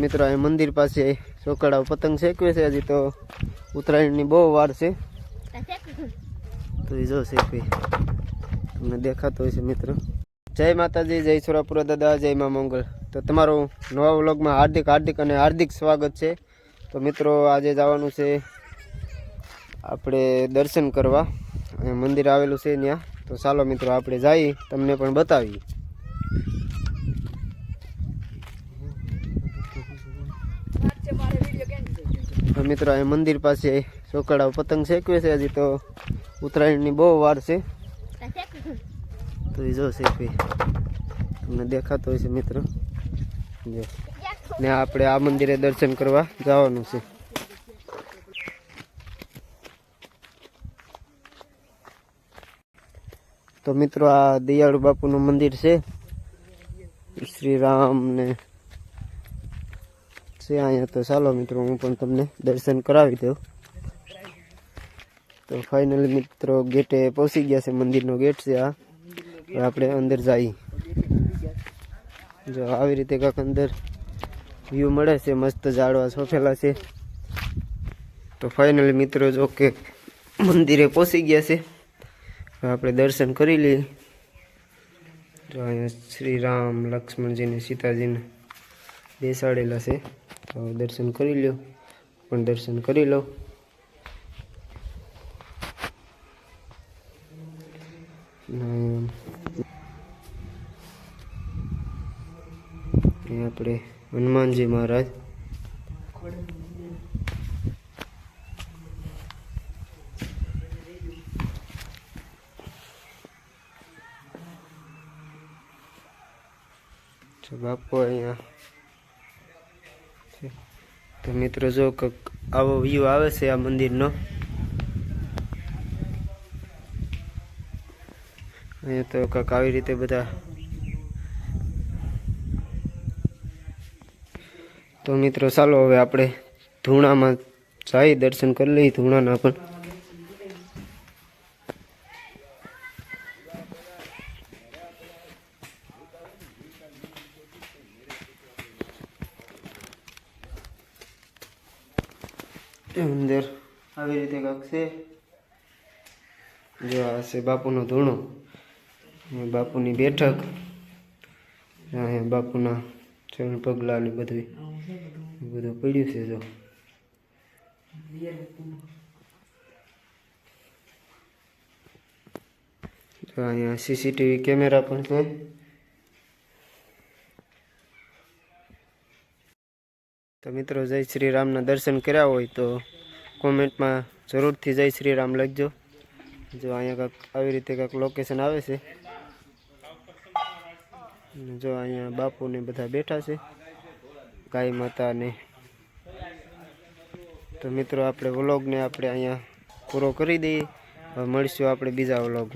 મિત્રો, અહીં મંદિર પાસે છોકરાઓ પતંગ શેકવે છે. હજી તો ઉત્તરાયણની બહુ વાર છે. તો એ જો શેકવી. તમને દેખાતો હોય છે મિત્રો. જય માતાજી, જય સુરાપુરા દાદા, જય મા મંગળ તો તમારું નવા વ્લોગમાં હાર્દિક હાર્દિક અને હાર્દિક સ્વાગત છે. તો મિત્રો, આજે જવાનું છે આપણે દર્શન કરવા. મંદિર આવેલું છે ત્યાં. તો ચાલો મિત્રો, આપણે જઈએ તમને પણ બતાવીએ. તો મિત્રો, અહીં મંદિર પાસે ચોકડા પતંગ શેકવે છે. હજી તો ઉત્તરાયણની બહુ વાર છે. તો એ જો શેકવી. તમને દેખાતો હોય છે મિત્રો ને આપણે આ મંદિરે દર્શન કરવા જવાનું છે. તો મિત્રો, આ દયાળુ બાપુનું મંદિર છે. શ્રી રામ ને છે અહીંયા તો ચાલો મિત્રો, હું પણ તમને દર્શન કરાવી દઉં. તો ફાઇનલી મિત્રો ગેટે પહોંચી ગયા છે, મંદિરનો ગેટ છે આ. આપણે અંદર જઈએ જો આવી રીતે કાંક અંદર વ્યૂ મળે છે, મસ્ત ઝાડવા સોફેલા છે. તો ફાઇનલી મિત્રો જો કે મંદિરે પહોંચી ગયા છે. આપણે દર્શન કરી લઈએ. જો અહીંયા શ્રી રામ, લક્ષ્મણજીને સીતાજીને બેસાડેલા છે. દર્શન કરી લ્યો. પણ દર્શન કરી લો. આપણે હનુમાનજી મહારાજ. બાપુ અહીંયા છે. તો મિત્રો, જો કંઈક આવો વ્યૂ આવે છે આ મંદિરનો. અહીંયા તો કંઈક આવી રીતે બધા. તો મિત્રો, ચાલો હવે આપણે ધૂણામાં જઈ દર્શન કરી લઈએ, ધૂણાના પણ. અંદર આવી રીતે કાંક છે. જો આ છે બાપુનો ધૂણો. અને બાપુની બેઠક. અહીંયા બાપુના ચરણ પગલાં ને બધું એ બધું પડ્યું છે જો. તો અહીંયા સીસીટીવી કેમેરા પણ છે. તો મિત્રો, જય શ્રી રામના દર્શન કર્યા હોય તો કોમેન્ટમાં જરૂરથી જય શ્રી રામ લખજો. જો અહીંયા કાંઈક આવી રીતે કંઈક લોકેશન આવે છે. જો અહીંયા બાપુ ને બધા બેઠા છે, ગાય માતા ને તો મિત્રો, આપણે વ્લોગને આપણે અહીંયા પૂરો કરી દઈએ. મળીશું આપણે બીજા વ્લોગ